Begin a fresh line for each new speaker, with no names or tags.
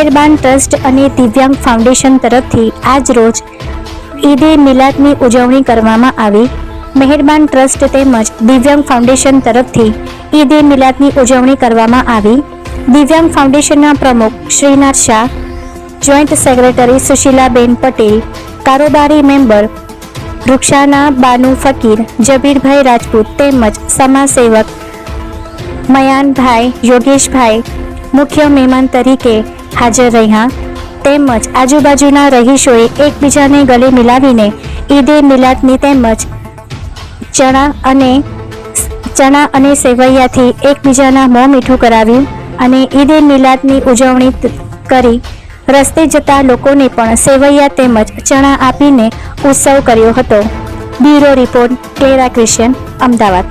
મહેરબાન ટ્રસ્ટ અને દિવ્યાંગ ફાઉન્ડેશન તરફથી આજ રોજ ઈદે મિલાદની ઉજવણી કરવામાં આવી. મહેરબાન ટ્રસ્ટ તેમજ દિવ્યાંગ ફાઉન્ડેશન તરફથી ઈદે મિલાદની ઉજવણી કરવામાં આવી. દિવ્યાંગ ફાઉન્ડેશનના પ્રમુખ શ્રીનાથ શાહ, જોઈન્ટ સેક્રેટરી સુશીલાબેન પટેલ, કારોબારી મેમ્બર રૂક્ષાના બાનુ ફકીર, જબીરભાઈ રાજપૂત તેમજ સમાજસેવક મયાનભાઈ યોગેશભાઈ મુખ્ય મહેમાન તરીકે હાજર રહ્યા. તેમજ આજુબાજુના રહીશોએ એકબીજાને ગલે મિલાવીને ઈદે મિલાદની તેમજ ચણા અને ચણા અને સેવૈયાથી એકબીજાના મોં મીઠું કરાવ્યું અને ઈદે મિલાદની ઉજવણી કરી. રસ્તે જતા લોકોને પણ સેવૈયા તેમજ ચણા આપીને ઉત્સવ કર્યો હતો. Bureau report, Kera Christian, Ahmedabad.